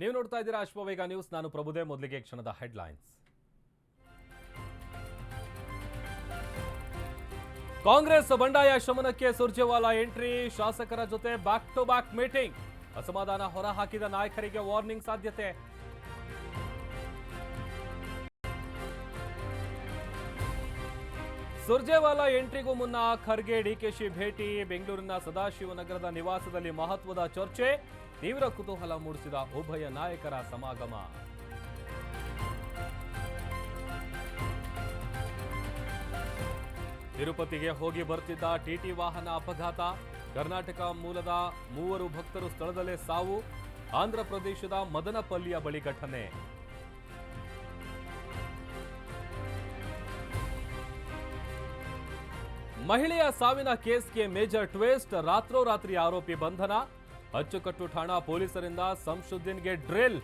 ನೀವು ನೋಡ್ತಾ ಇದ್ದೀರಾ ಅಶ್ವವೇಗ ನ್ಯೂಸ್ ನಾನು ಪ್ರಭುದೇ ಮೊದಲಿಗೆ ಕ್ಷಣದ ಹೆಡ್ಲೈನ್ಸ್ ಕಾಂಗ್ರೆಸ್ ಬಂಡಾಯ ಶಮನಕ್ಕೆ ಸುರ್ಜೇವಾಲಾ ಎಂಟ್ರಿ ಶಾಸಕರ ಜೊತೆ ಬ್ಯಾಕ್ ಟು ಬ್ಯಾಕ್ ಮೀಟಿಂಗ್ ಅಸಮಾಧಾನ ಹೊರಹಾಕಿದ ನಾಯಕರಿಗೆ ವಾರ್ನಿಂಗ್ ಸಾಧ್ಯತೆ ಸುರ್ಜೇವಾಲಾ ಎಂಟ್ರಿಗೂ ಮುನ್ನ ಖರ್ಗೆ ಡಿಕೆಶಿ ಭೇಟಿ, ಬೆಂಗಳೂರಿನ ಸದಾಶಿವನಗರದ ನಿವಾಸದಲ್ಲಿ ಮಹತ್ವದ ಚರ್ಚೆ, ತೀವ್ರ ಕುತೂಹಲ ಮೂಡಿಸಿದ ಉಭಯ ನಾಯಕರ ಸಮಾಗಮ. ತಿರುಪತಿಗೆ ಹೋಗಿ ಬರ್ತಿದ್ದ ಟಿಟಿ ವಾಹನ ಅಪಘಾತ, ಕರ್ನಾಟಕ ಮೂಲದ ಮೂವರು ಭಕ್ತರು ಸ್ಥಳದಲ್ಲೇ ಸಾವು, ಆಂಧ್ರ ಪ್ರದೇಶದ ಮದನಪಲ್ಲಿಯ ಬಳಿ ಘಟನೆ. ಮಹಿಳೆಯ ಸಾವಿನ ಕೇಸ್ಗೆ ಮೇಜರ್ ಟ್ವೇಸ್ಟ್, ರಾತ್ರೋರಾತ್ರಿ ಆರೋಪಿ ಬಂಧನ. ಅಚ್ಚುಕಟ್ಟು ಠಾಣಾ ಪೊಲೀಸರಿಂದ ಸಂಶುದ್ದೀನ್ಗೆ ಡ್ರಿಲ್.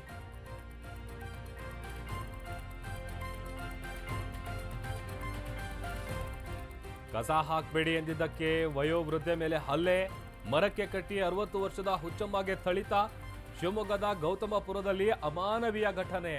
ಕಸ ಹಾಕ್ಬೇಡಿ ಎಂದಿದ್ದಕ್ಕೆ ವಯೋವೃದ್ಧೆ ಮೇಲೆ ಹಲ್ಲೆ. ಮರಕ್ಕೆ ಕಟ್ಟಿ ಅರವತ್ತು ವರ್ಷದ ಹುಚ್ಚಮ್ಮಗೆ ಥಳಿತ. ಶಿವಮೊಗ್ಗದ ಗೌತಮಪುರದಲ್ಲಿ ಅಮಾನವೀಯ ಘಟನೆ.